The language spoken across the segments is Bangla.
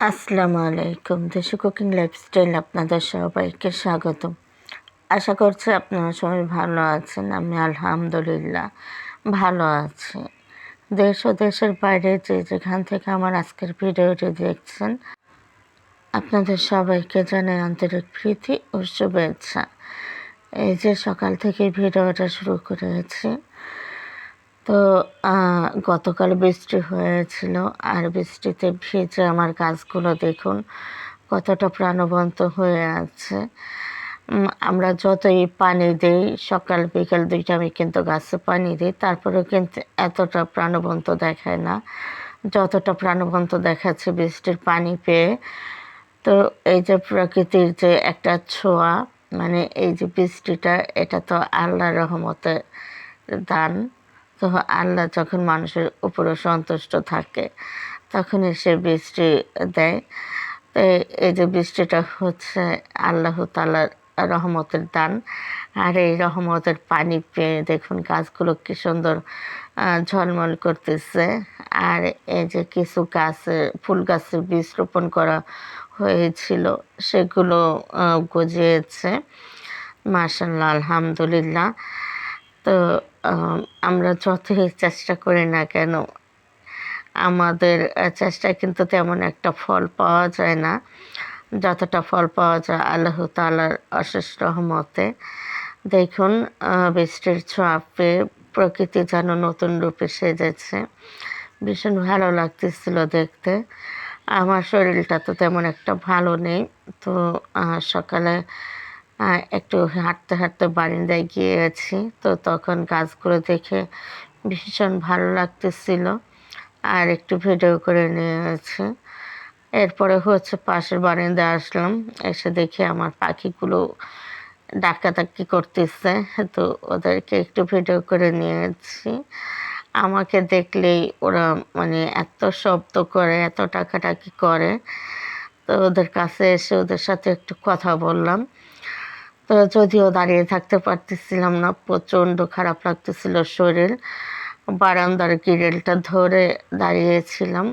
আসসালামু আলাইকুম। দেশি কুকিং লাইফস্টাইল আপনাদের সবাইকে স্বাগতম। আশা করছি আপনারা সবাই ভালো আছেন, আমি আলহামদুলিল্লাহ ভালো আছি। দেশ ও দেশের বাইরে যে যেখান থেকে আমার আজকের ভিডিওটি দেখছেন, আপনাদের সবাইকে জানাই আন্তরিক প্রীতি ও শুভেচ্ছা। এই যে সকাল থেকে ভিডিওটা শুরু করেছি তো গতকাল বৃষ্টি হয়েছিল আর বৃষ্টিতে ভিজে আমার গাছগুলো দেখুন কতটা প্রাণবন্ত হয়ে আছে। আমরা যতই পানি দিই, সকাল বিকেল দুইটা আমি কিন্তু গাছে পানি দিই, তারপরেও কিন্তু এতটা প্রাণবন্ত দেখায় না। যতটা প্রাণবন্ত দেখাচ্ছে বৃষ্টির পানি পেয়ে। তো এই যে প্রকৃতির যে একটা ছোঁয়া মানে এই যে বৃষ্টিটা, এটা তো আল্লাহ রহমতের দান। তো আল্লাহ যখন মানুষের উপরে সন্তুষ্ট থাকে, তখনই সে বৃষ্টি দেয়। তো এই যে বৃষ্টিটা হচ্ছে আল্লাহ তালার রহমতের দান। আর এই রহমতের পানি পেয়ে দেখুন গাছগুলো কি সুন্দর ঝলমল করতেছে। আর এই যে কিছু গাছের ফুল গাছের বীজ রোপণ করা হয়েছিল, সেগুলো গজিয়েছে। মার্শাল্লাহ আলহামদুলিল্লাহ। তো আমরা যতই চেষ্টা করি না কেন, আমাদের চেষ্টায় কিন্তু তেমন একটা ফল পাওয়া যায় না। যতটা ফল পাওয়া যায় আল্লাহ তালার অশেষ রহমতে। দেখুন বৃষ্টির ছোঁয়া পেয়ে প্রকৃতি যেন নতুন রূপে সেজেছে। ভীষণ ভালো লাগতেছিল দেখতে। আমার শরীরটা তো তেমন একটা ভালো নেই। তো সকালে একটু হাঁটতে হাঁটতে বারিন্দায় গিয়ে গিয়েছি। তো তখন গাছগুলো দেখে ভীষণ ভালো লাগতেছিল আর একটু ভিডিও করে নিয়েছি। এরপরে হচ্ছে পাশের বারিন্দায় আসলাম, এসে দেখি আমার পাখিগুলো ডাকাডাকি করতেছে। তো ওদেরকে একটু ভিডিও করে নিয়ে নিয়েছি। আমাকে দেখলেই ওরা মানে এত শব্দ করে, এত ডাকাডাকি করে। তো ওদের কাছে এসে ওদের সাথে একটু কথা বললাম। তো যদিও দাঁড়িয়ে থাকতে পারতেছিলাম না, প্রচণ্ড খারাপ লাগতেছিল শরীর। বারান্দার গিরেলটা ধরে দাঁড়িয়েছিলাম।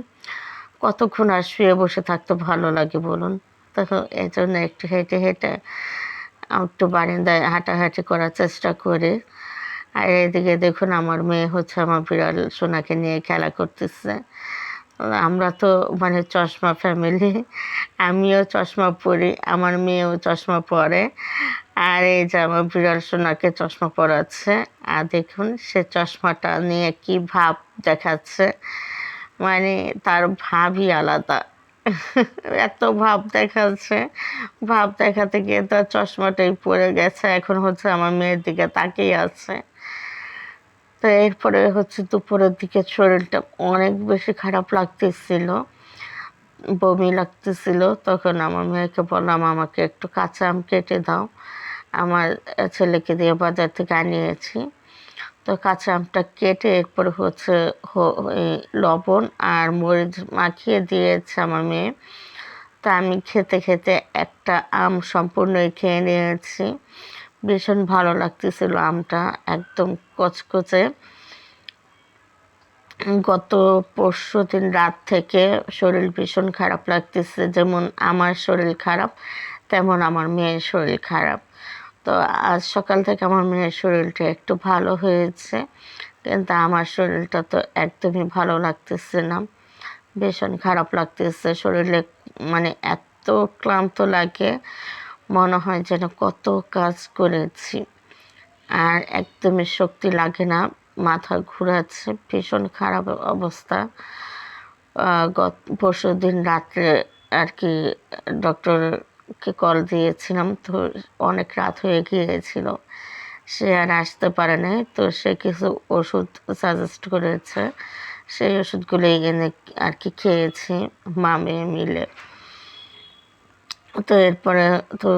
কতক্ষণ আর শুয়ে বসে থাকতে ভালো লাগে বলুন? তো এই জন্য একটু হেঁটে হেঁটে একটু বারান্দায় হাঁটাহাঁটি করার চেষ্টা করি। আর এদিকে দেখুন আমার মেয়ে হচ্ছে আমার বিড়াল সোনাকে নিয়ে খেলা করতেছে। আমরা তো মানে চশমা ফ্যামিলি আমিও চশমা পরি, আমার মেয়েও চশমা পরে। আর এই যে আমার বিড়াল সোনাকে চশমা পরাচ্ছে। আর দেখুন, সে চশমাটা নিয়ে কি ভাব দেখাচ্ছে। মানে তার ভাবই আলাদা। এত ভাব দেখাচ্ছে। ভাব দেখাতে গিয়ে তার চশমাটাই পড়ে গেছে। এখন হচ্ছে আমার মেয়ের দিকে তাকিয়ে আছে। তো এরপরে হচ্ছে দুপুরের দিকে শরীরটা অনেক বেশি খারাপ লাগতেছিল। বমি লাগতেছিল। তখন আমার মেয়েকে বললাম, আমাকে একটু কাঁচা আম কেটে দাও। আমার ছেলেকে দিয়ে বাজার থেকে আনিয়েছি। তো কাঁচা আমটা কেটে এরপর হচ্ছে লবণ আর মরিচ মাখিয়ে দিয়েছে আমার মেয়ে। তা আমি খেতে খেতে একটা আম সম্পূর্ণই খেয়ে নিয়েছি। ভীষণ ভালো লাগতেছিল আমটা, একদম কচকচে। গত পরশু দিন রাত থেকে শরীর ভীষণ খারাপ লাগতেছে, যেমন আমার শরীর খারাপ, তেমন আমার মেয়ের শরীর খারাপ। তো আজ সকাল থেকে আমার মেয়ের শরীরটা একটু ভালো হয়েছে, কিন্তু আমার শরীরটা তো একদমই ভালো লাগতেছে না, ভীষণ খারাপ লাগতেছে। শরীরে মানে এত ক্লান্ত লাগে, মনে হয় যেন কত কাজ করেছি, আর একদমই শক্তি লাগে না, মাথা ঘুরাচ্ছে, ভীষণ খারাপ অবস্থা। গত পরশু দিন রাত্রে আর কি ডক্টরকে কল দিয়েছিলাম, তো অনেক রাত হয়ে গিয়েছিল। সে আর আসতে পারে নাই তো সে কিছু ওষুধ সাজেস্ট করেছে। সেই ওষুধগুলো এনে আর কি খেয়েছি মা মেয়ে মিলে। তো এরপরে তো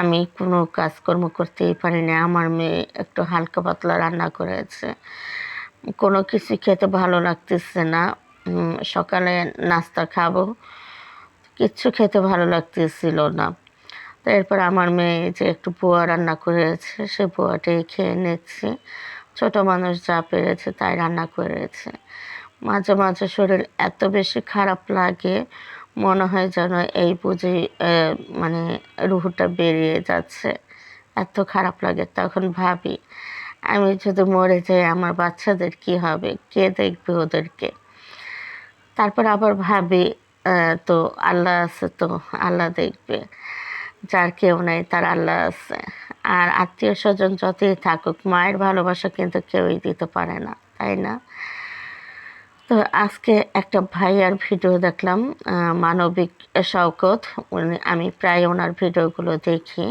আমি কোনো কাজকর্ম করতেই পারি না আমার মেয়ে একটু হালকা পাতলা রান্না করেছে। কোনো কিছু খেতে ভালো লাগতেছে না। সকালে নাস্তা খাব কিচ্ছু খেতে ভালো লাগতেছিল না। তো এরপর আমার মেয়ে যে একটু পোয়া রান্না করেছে, সে পোয়াটাই খেয়ে নিচ্ছি। ছোটো মানুষ যা পেরেছে তাই রান্না করেছে। মাঝে মাঝে শরীর এত বেশি খারাপ লাগে, মনে হয় যেন এই বুঝি মানে রুহুটা বেরিয়ে যাচ্ছে। এত খারাপ লাগে, তখন ভাবি, আমি যদি মরে যাই আমার বাচ্চাদের কি হবে? কে দেখবে ওদেরকে? তারপর আবার ভাবি তো আল্লাহ আছে তো আল্লাহ দেখবে। যার কেউ নাই, তার আল্লাহ আছে। আর আত্মীয় স্বজন যতই থাকুক, মায়ের ভালোবাসা কিন্তু কেউই দিতে পারে না, তাই না? তো আজকে একটা ভাইয়ার ভিডিও দেখলাম মানবিক শওকত। উনি, আমি প্রায় ওনার ভিডিওগুলো দেখি।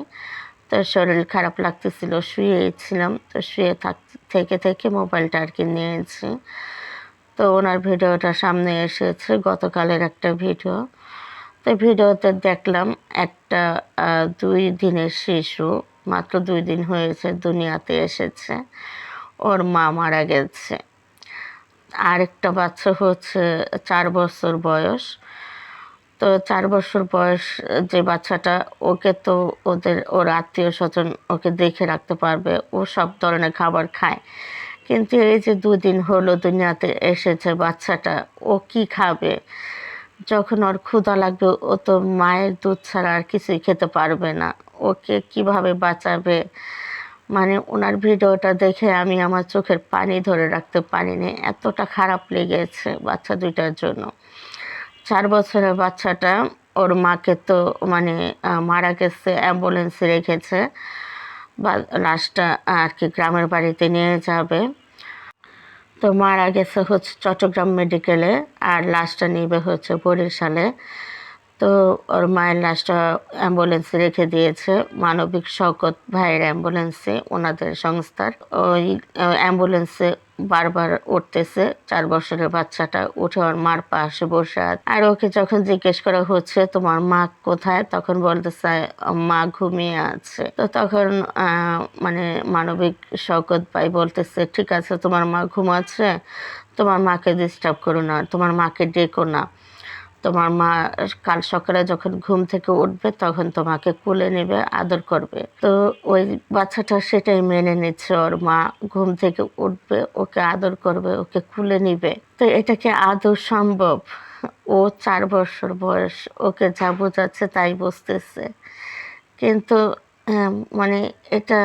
তো শরীর খারাপ লাগতেছিল, শুয়েছিলাম। তো শুয়ে থাক, থেকে থেকে মোবাইলটা আর কি নিয়েছি। তো ওনার ভিডিওটা সামনে এসেছে, গতকালের একটা ভিডিও। তো ভিডিওতে দেখলাম একটা দুই দিনের শিশু, মাত্র দুই দিন হয়েছে, দুনিয়াতে এসেছে। ওর মা মারা গেছে। আরেকটা বাচ্চা হচ্ছে চার বছর বয়স। তো চার বছর বয়স, যে বাচ্চাটা, ওকে তো ওদের, ওর আত্মীয় স্বজন ওকে দেখে রাখতে পারবে। ও সব ধরনের খাবার খায়। কিন্তু এই যে দুদিন হলো দুনিয়াতে এসেছে বাচ্চাটা, ও কি খাবে? যখন ওর ক্ষুধা লাগবে, ও তো মায়ের দুধ ছাড়া আর কিছুই খেতে পারবে না। ওকে কীভাবে বাঁচাবে? মানে ওনার ভিডিওটা দেখে আমি আমার চোখের পানি ধরে রাখতে পারিনি। এতটা খারাপ লেগেছে বাচ্চা দুইটার জন্য। চার বছরের বাচ্চাটা, ওর মাকে তো মানে মারা গেছে, অ্যাম্বুলেন্সে রেখেছে। লাশটা আর কি গ্রামের বাড়িতে নিয়ে যাবে। তো মারা গেছে হচ্ছে চট্টগ্রাম মেডিকেলে আর লাশটা নিবে হচ্ছে বরিশালে। তো ওর মায়ের লাশটা অ্যাম্বুলেন্সে রেখে দিয়েছে। মানবিক শকত ভাইয়ের অ্যাম্বুলেন্সে ওনাদের সংস্থার। ওই অ্যাম্বুলেন্সে বারবার উঠতেছে। চার বছরের বাচ্চাটা উঠে ওর মার পাশে বসে আর ওকে যখন জিজ্ঞেস করা হচ্ছে, তোমার মা কোথায়? তখন বলতেছে, মা ঘুমিয়ে আছে। তো তখন মানে মানবিক শকত পাই বলতেছে, ঠিক আছে, তোমার মা ঘুমাচ্ছে। তোমার মাকে ডিস্টার্ব করো না। তোমার মাকে ডেকো না। তোমার মা কাল সকালে যখন ঘুম থেকে উঠবে তখন তোমাকে কুলে নেবে, আদর করবে। তো ওই বাচ্চাটা সেটাই মেনে নিচ্ছে, ওর মা ঘুম থেকে উঠবে, ওকে আদর করবে, ওকে কুলে নিবে। তো এটা কি আদৌ সম্ভব? ও চার বছর বয়স, ওকে যা বোঝাচ্ছে তাই বুঝতেছে। কিন্তু মানে এটা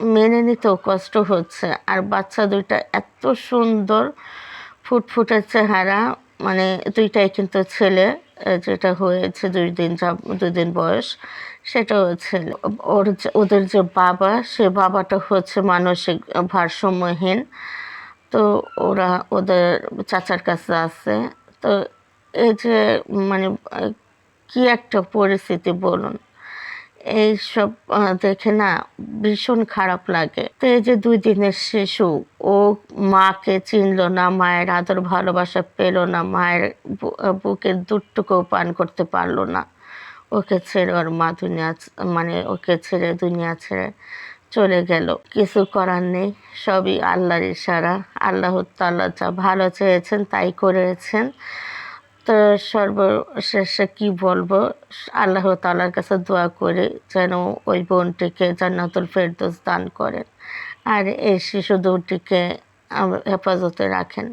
মেনে নিতেও কষ্ট হচ্ছে। আর বাচ্চা দুইটা এত সুন্দর, ফুটফুটে চেহারা মানে দুইটাই কিন্তু ছেলে যেটা হয়েছে দুই দিন দুই দিন বয়স সেটা হচ্ছে ওর ওদের যে বাবা, সে বাবাটা হচ্ছে মানসিক ভারসাম্যহীন। তো ওরা ওদের চাচার কাছে আছে। তো এই যে মানে কি একটা পরিস্থিতি বলুন। এইসব দেখে না ভীষণ খারাপ লাগে। তো এই যে দুই দিনের শিশু ও মাকে চিনলো না, মায়ের আদর ভালোবাসা পেল না, মায়ের বুকের দুধটুকুও পান করতে পারল না। ওকে ছেড়ে ওর মা দুনিয়া মানে ওকে ছেড়ে দুনিয়া ছেড়ে চলে গেল। কিছু করার নেই, সবই আল্লাহর ইশারা। আল্লাহ তাল্লাহ যা ভালো চেয়েছেন তাই করেছেন। তো সর্বশেষে কি বলব, আল্লাহ তাআলার কাছে দোয়া করে যেন ওই বোনটিকে জান্নাতুল ফেরদৌস দান করেন। আর এই শিশু দুটিকে হেফাজতে রাখেন।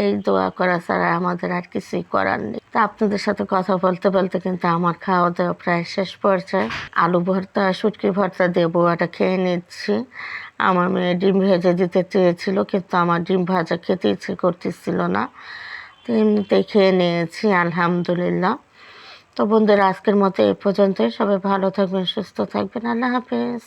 এই দোয়া করা ছাড়া আমাদের আর কিছুই করার নেই। তা আপনাদের সাথে কথা বলতে বলতে কিন্তু আমার খাওয়া দাওয়া প্রায় শেষ পর্যায়ে। আলু ভর্তা, শুটকি ভর্তা দিয়ে বোয়াটা খেয়ে নিচ্ছি। আমার মেয়ে ডিম ভেজে দিতে চেয়েছিল, কিন্তু আমার ডিম ভাজা খেতে ইচ্ছে করতেছিল না। তো এমনিতেই খেয়ে নিয়েছি, আলহামদুলিল্লাহ। তো বন্ধুরা, আজকের মতো এই পর্যন্তই। সবাই ভালো থাকবেন, সুস্থ থাকবেন। আল্লাহ হাফেজ।